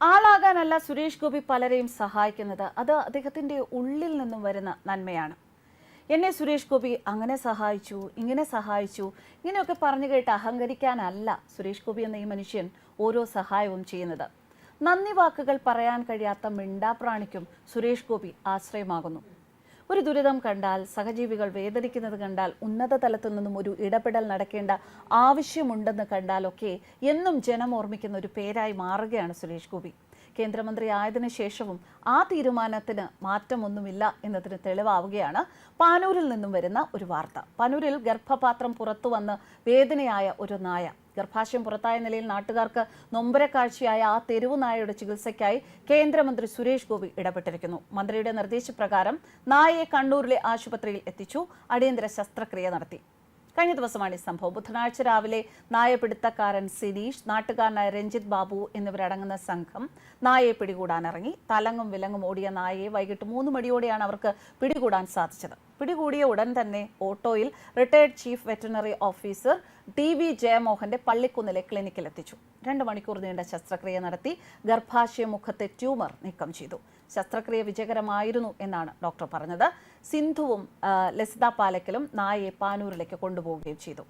ആളാകാനല്ല സുരേഷ് ഗോപി പലരെയും സഹായിക്കുന്നത്. അത് അദ്ദേഹത്തിന്റെ ഉള്ളിൽ നിന്നും വരുന്ന നന്മയാണ്. എന്നെ സുരേഷ് ഗോപി അങ്ങനെ സഹായിച്ചു ഇങ്ങനെ സഹായിച്ചു ഇങ്ങനെയൊക്കെ പറഞ്ഞു കേട്ട് അഹങ്കരിക്കാനല്ല സുരേഷ് ഗോപി എന്ന ഈ മനുഷ്യൻ ഓരോ സഹായവും ചെയ്യുന്നത്. നന്ദി വാക്കുകൾ പറയാൻ കഴിയാത്ത മിണ്ടാപ്രാണിക്കും സുരേഷ് ഗോപി ആശ്രയമാകുന്നു. ഒരു ദുരിതം കണ്ടാൽ സഹജീവികൾ വേദനിക്കുന്നത് കണ്ടാൽ ഉന്നത തലത്തിൽ നിന്നും ഒരു ഇടപെടൽ നടക്കേണ്ട ആവശ്യമുണ്ടെന്ന് കണ്ടാലൊക്കെ എന്നും ജനം ഓർമ്മിക്കുന്ന ഒരു പേരായി മാറുകയാണ് സുരേഷ് ഗോപി. കേന്ദ്രമന്ത്രി ആയതിനു ശേഷവും ആ തീരുമാനത്തിന് മാറ്റമൊന്നുമില്ല എന്നതിന് തെളിവാവുകയാണ് പാനൂരിൽ നിന്നും വരുന്ന ഒരു വാർത്ത. പാനൂരിൽ ഗർഭപാത്രം പുറത്തു വന്ന് വേദനയായ ഒരു നായ ഗർഭാശയം പുറത്തായ നിലയിൽ നാട്ടുകാർക്ക് നൊമ്പരക്കാഴ്ചയായ ആ തെരുവു നായയുടെ ചികിത്സയ്ക്കായി കേന്ദ്രമന്ത്രി സുരേഷ് ഗോപി ഇടപെട്ടിരിക്കുന്നു. മന്ത്രിയുടെ നിർദ്ദേശപ്രകാരം നായയെ കണ്ണൂരിലെ ആശുപത്രിയിൽ എത്തിച്ചു. അടിയന്തര ശസ്ത്രക്രിയ നടത്തി. കഴിഞ്ഞ ദിവസമാണ് ഈ സംഭവം. ബുധനാഴ്ച രാവിലെ നായപിടുത്തക്കാരൻ സിനീഷ് നാട്ടുകാരനായ രഞ്ജിത്ത് ബാബു എന്നിവരടങ്ങുന്ന സംഘം നായയെ പിടികൂടാനിറങ്ങി തലങ്ങും വിലങ്ങും ഓടിയ നായയെ വൈകിട്ട് മൂന്ന് മണിയോടെയാണ് അവർക്ക് പിടികൂടാൻ സാധിച്ചത്. പിടികൂടിയ ഉടൻ തന്നെ ഓട്ടോയിൽ retired chief veterinary officer T V ജയമോഹന്റെ പള്ളിക്കുന്നിലെ ക്ലിനിക്കിൽ എത്തിച്ചു. രണ്ട് മണിക്കൂർ നീണ്ട ശസ്ത്രക്രിയ നടത്തി ഗർഭാശയ മുഖത്തെ ട്യൂമർ നീക്കം ചെയ്തു. ശസ്ത്രക്രിയ വിജയകരമായിരുന്നു എന്നാണ് ഡോക്ടർ പറഞ്ഞത്. സിന്ധുവും ലസിത പാലക്കലും നായയെ പാനൂരിലേക്ക് കൊണ്ടുപോവുകയും ചെയ്തു.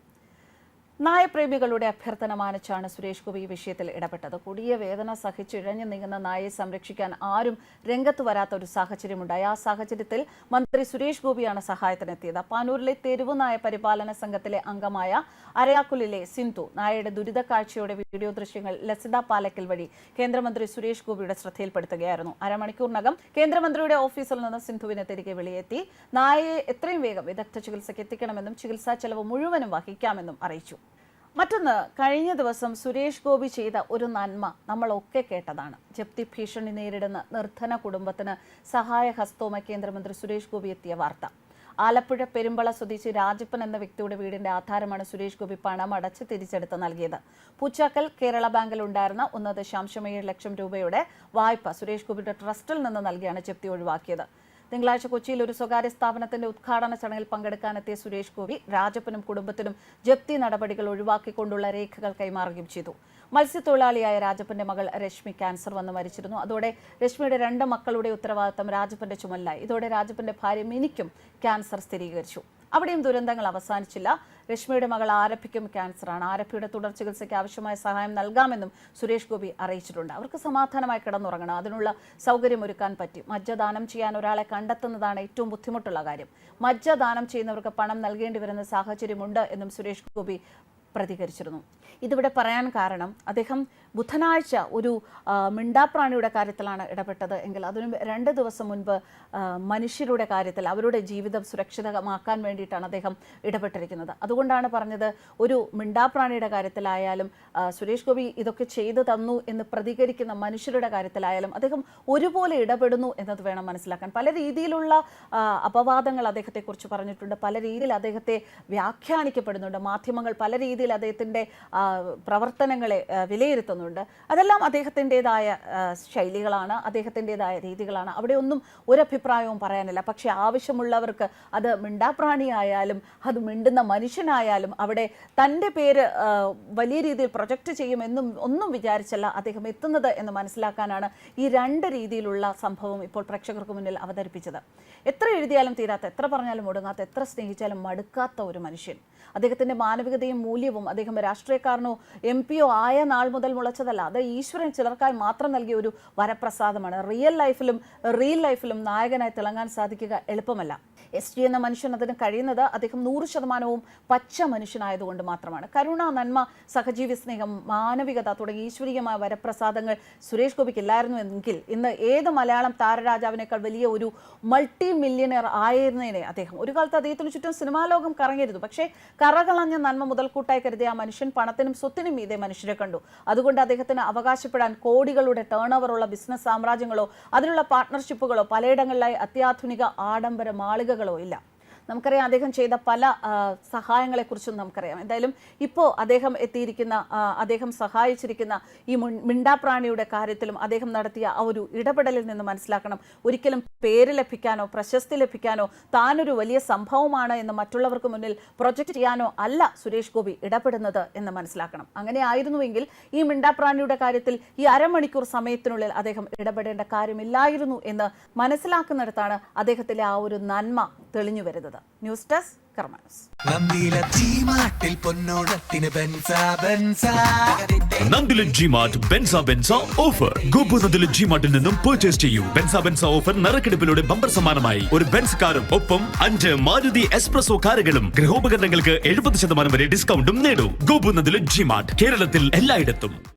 നായപ്രേമികളുടെ അഭ്യർത്ഥന മാനിച്ചാണ് സുരേഷ് ഗോപി ഈ വിഷയത്തിൽ ഇടപെട്ടത്. കൊടിയ വേദന സഹിച്ച് ഇഴഞ്ഞു നീങ്ങുന്ന നായയെ സംരക്ഷിക്കാൻ ആരും രംഗത്ത് വരാത്ത ഒരു സാഹചര്യമുണ്ടായി. ആ സാഹചര്യത്തിൽ മന്ത്രി സുരേഷ് ഗോപിയാണ് സഹായത്തിനെത്തിയത്. പാനൂരിലെ തെരുവു നായ പരിപാലന സംഘത്തിലെ അംഗമായ അരയാക്കുലിലെ സിന്ധു നായയുടെ ദുരിത കാഴ്ചയുടെ വീഡിയോ ദൃശ്യങ്ങൾ ലസിത പാലക്കൽ വഴി കേന്ദ്രമന്ത്രി സുരേഷ് ഗോപിയുടെ ശ്രദ്ധയിൽപ്പെടുത്തുകയായിരുന്നു. അരമണിക്കൂറിനകം കേന്ദ്രമന്ത്രിയുടെ ഓഫീസിൽ നിന്ന് സിന്ധുവിനെ തിരികെ വെളിയെത്തി നായയെ എത്രയും വേഗം വിദഗ്ധ ചികിത്സയ്ക്ക് എത്തിക്കണമെന്നും ചികിത്സാ ചെലവ് മുഴുവനും വഹിക്കാമെന്നും അറിയിച്ചു. മറ്റൊന്ന് കഴിഞ്ഞ ദിവസം സുരേഷ് ഗോപി ചെയ്ത ഒരു നന്മ നമ്മളൊക്കെ കേട്ടതാണ്. ജപ്തി ഭീഷണി നേരിടുന്ന നിർധന കുടുംബത്തിന് സഹായഹസ്തവുമായി കേന്ദ്രമന്ത്രി സുരേഷ് ഗോപി എത്തിയ വാർത്ത. ആലപ്പുഴ പെരുമ്പള സ്വദേശി രാജപ്പൻ എന്ന വ്യക്തിയുടെ വീടിന്റെ ആധാരമാണ് സുരേഷ് ഗോപി പണം അടച്ച് തിരിച്ചെടുത്ത് നൽകിയത്. പൂച്ചാക്കൽ കേരള ബാങ്കിൽ ഉണ്ടായിരുന്ന ഒന്ന് ദശാംശം ഏഴ് ലക്ഷം രൂപയുടെ വായ്പ സുരേഷ് ഗോപിയുടെ ട്രസ്റ്റിൽ നിന്ന് നൽകിയാണ് ജപ്തി ഒഴിവാക്കിയത്. തിങ്കളാഴ്ച കൊച്ചിയിൽ ഒരു സ്വകാര്യ സ്ഥാപനത്തിന്റെ ഉദ്ഘാടന ചടങ്ങിൽ പങ്കെടുക്കാനെത്തിയ സുരേഷ് ഗോപി രാജപ്പനും കുടുംബത്തിനും ജപ്തി നടപടികൾ ഒഴിവാക്കിക്കൊണ്ടുള്ള രേഖകൾ കൈമാറുകയും ചെയ്തു. മത്സ്യത്തൊഴിലാളിയായ രാജപ്പന്റെ മകൾ രശ്മി ക്യാൻസർ വന്ന് മരിച്ചിരുന്നു. അതോടെ രശ്മിയുടെ രണ്ട് മക്കളുടെ ഉത്തരവാദിത്തം രാജപ്പന്റെ ചുമലിലായി. ഇതോടെ രാജപ്പന്റെ ഭാര്യ മിനിക്കും ക്യാൻസർ സ്ഥിരീകരിച്ചു. അവിടെയും ദുരന്തങ്ങൾ അവസാനിച്ചില്ല. രശ്മിയുടെ മകൾ ആരഭിക്കും ക്യാൻസറാണ്. ആരഭിയുടെ തുടർ ചികിത്സയ്ക്ക് ആവശ്യമായ സഹായം നൽകാമെന്നും സുരേഷ് ഗോപി അറിയിച്ചിട്ടുണ്ട്. അവർക്ക് സമാധാനമായി കിടന്നുറങ്ങണം. അതിനുള്ള സൗകര്യം ഒരുക്കാൻ പറ്റി. മജ്ജദാനം ചെയ്യാൻ ഒരാളെ കണ്ടെത്തുന്നതാണ് ഏറ്റവും ബുദ്ധിമുട്ടുള്ള കാര്യം. മജ്ജദാനം ചെയ്യുന്നവർക്ക് പണം നൽകേണ്ടി വരുന്ന സാഹചര്യമുണ്ട് എന്നും സുരേഷ് ഗോപി പ്രതികരിച്ചിരുന്നു. ഇതിവിടെ പറയാൻ കാരണം അദ്ദേഹം ബുധനാഴ്ച ഒരു മിണ്ടാപ്രാണിയുടെ കാര്യത്തിലാണ് ഇടപെട്ടത്. എങ്കിൽ അതിന് രണ്ട് ദിവസം മുൻപ് മനുഷ്യരുടെ കാര്യത്തിൽ അവരുടെ ജീവിതം സുരക്ഷിതമാക്കാൻ വേണ്ടിയിട്ടാണ് അദ്ദേഹം ഇടപെട്ടിരിക്കുന്നത്. അതുകൊണ്ടാണ് പറഞ്ഞത് ഒരു മിണ്ടാപ്രാണിയുടെ കാര്യത്തിലായാലും സുരേഷ് ഗോപി ഇതൊക്കെ ചെയ്തു തന്നു എന്ന് പ്രതികരിക്കുന്ന മനുഷ്യരുടെ കാര്യത്തിലായാലും അദ്ദേഹം ഒരുപോലെ ഇടപെടുന്നു എന്നത് വേണം മനസ്സിലാക്കാൻ. പല രീതിയിലുള്ള അപവാദങ്ങൾ അദ്ദേഹത്തെക്കുറിച്ച് പറഞ്ഞിട്ടുണ്ട്. പല രീതിയിൽ അദ്ദേഹത്തെ വ്യാഖ്യാനിക്കപ്പെടുന്നുണ്ട്. മാധ്യമങ്ങൾ പല രീതിയിൽ അദ്ദേഹത്തിന്റെ പ്രവർത്തനങ്ങളെ വിലയിരുത്തുന്നുണ്ട്. അതെല്ലാം അദ്ദേഹത്തിന്റെതായ ശൈലികളാണ് അദ്ദേഹത്തിന്റെതായ രീതികളാണ്. അവിടെ ഒന്നും ഒരഭിപ്രായവും പറയാനില്ല. പക്ഷേ ആവശ്യമുള്ളവർക്ക് അത് മിണ്ടാപ്രാണിയായാലും അത് മിണ്ടുന്ന മനുഷ്യനായാലും അവിടെ തന്റെ പേര് വലിയ രീതിയിൽ പ്രൊജക്റ്റ് ചെയ്യുമെന്നും ഒന്നും വിചാരിച്ചല്ല അദ്ദേഹം എത്തുന്നത് എന്ന് മനസ്സിലാക്കാനാണ് ഈ രണ്ട് രീതിയിലുള്ള സംഭവം ഇപ്പോൾ പ്രേക്ഷകർക്ക് മുന്നിൽ അവതരിപ്പിച്ചത്. എത്ര എഴുതിയാലും തീരാത്ത എത്ര പറഞ്ഞാലും ഒടുങ്ങാത്ത എത്ര സ്നേഹിച്ചാലും മടുക്കാത്ത ഒരു മനുഷ്യൻ. അദ്ദേഹത്തിന്റെ മാനവികതയും മൂല്യവും അദ്ദേഹം രാഷ്ട്രീയക്കാരനോ എം പിയോ ആയ നാൾ മുതൽ മുളച്ചതല്ല. അത് ഈശ്വരൻ ചിലർക്കായി മാത്രം നൽകിയ ഒരു വരപ്രസാദമാണ്. റിയൽ ലൈഫിലും റിയൽ ലൈഫിലും നായകനായി തിളങ്ങാൻ സാധിക്കുക എളുപ്പമല്ല. എസ് ടി എന്ന മനുഷ്യൻ അതിന് കഴിയുന്നത് അദ്ദേഹം നൂറ് ശതമാനവും പച്ച മനുഷ്യനായതുകൊണ്ട് മാത്രമാണ്. കരുണ നന്മ സഹജീവി സ്നേഹം മാനവികത തുടങ്ങിയ ഈശ്വരീയമായ വരപ്രസാദങ്ങൾ സുരേഷ് ഗോപിക്ക് ഇല്ലായിരുന്നു എങ്കിൽ ഇന്ന് ഏത് മലയാളം താരരാജാവിനേക്കാൾ വലിയ ഒരു മൾട്ടി മില്യണർ ആയിരുന്നതിനെ അദ്ദേഹം. ഒരു കാലത്ത് അദ്ദേഹത്തിന് ചുറ്റും സിനിമാ ലോകം കറങ്ങിയിരുന്നു. പക്ഷേ കറകളഞ്ഞ നന്മ മുതൽക്കൂട്ടായി കരുതിയ ആ മനുഷ്യൻ പണത്തിനും സ്വത്തിനും ഇതേ മനുഷ്യരെ കണ്ടു. അതുകൊണ്ട് അദ്ദേഹത്തിന് അവകാശപ്പെടാൻ കോടികളുടെ ടേൺ ഓവറുള്ള ബിസിനസ് സാമ്രാജ്യങ്ങളോ അതിനുള്ള പാർട്ട്ണർഷിപ്പുകളോ പലയിടങ്ങളിലായി അത്യാധുനിക ആഡംബര ഇല്ല. നമുക്കറിയാം അദ്ദേഹം ചെയ്ത പല സഹായങ്ങളെ സഹായങ്ങളെക്കുറിച്ചും നമുക്കറിയാം. എന്തായാലും ഇപ്പോൾ അദ്ദേഹം എത്തിയിരിക്കുന്ന അദ്ദേഹം സഹായിച്ചിരിക്കുന്ന ഈ മിണ്ടാപ്രാണിയുടെ കാര്യത്തിലും അദ്ദേഹം നടത്തിയ ആ ഒരു ഇടപെടലിൽ നിന്ന് മനസ്സിലാക്കണം. ഒരിക്കലും പേര് ലഭിക്കാനോ പ്രശസ്തി ലഭിക്കാനോ താനൊരു വലിയ സംഭവമാണ് എന്ന് മറ്റുള്ളവർക്ക് മുന്നിൽ പ്രൊജക്റ്റ് ചെയ്യാനോ അല്ല സുരേഷ് ഗോപി ഇടപെടുന്നത് എന്ന് മനസ്സിലാക്കണം. അങ്ങനെ ആയിരുന്നുവെങ്കിൽ ഈ മിണ്ടാപ്രാണിയുടെ കാര്യത്തിൽ ഈ അരമണിക്കൂർ സമയത്തിനുള്ളിൽ അദ്ദേഹം ഇടപെടേണ്ട കാര്യമില്ലായിരുന്നു എന്ന് മനസ്സിലാക്കുന്നിടത്താണ് അദ്ദേഹത്തിലെ ആ ഒരു നന്മ തെളിഞ്ഞു വരുന്നത്. News desk Nandila G mart ബെൻസ ബെൻസ ഓഫർ. ഗോപു നന്ദില ജി നിന്നും പർച്ചേസ് ചെയ്യൂ. ബെൻസ ബെൻസ ഓഫർ നറുക്കെടുപ്പിലൂടെ ബമ്പർ സമ്മാനമായി. ഒരു ബെൻസ് കാറും ഒപ്പം അഞ്ച് മാരുതി എക്സ്പ്രസോ കാറുകളും ഗൃഹോപകരണങ്ങൾക്ക് എഴുപത് ശതമാനം വരെ ഡിസ്കൗണ്ടും നേടൂ. ഗോപു നന്ദില ജി മാർട്ട് കേരളത്തിൽ എല്ലായിടത്തും.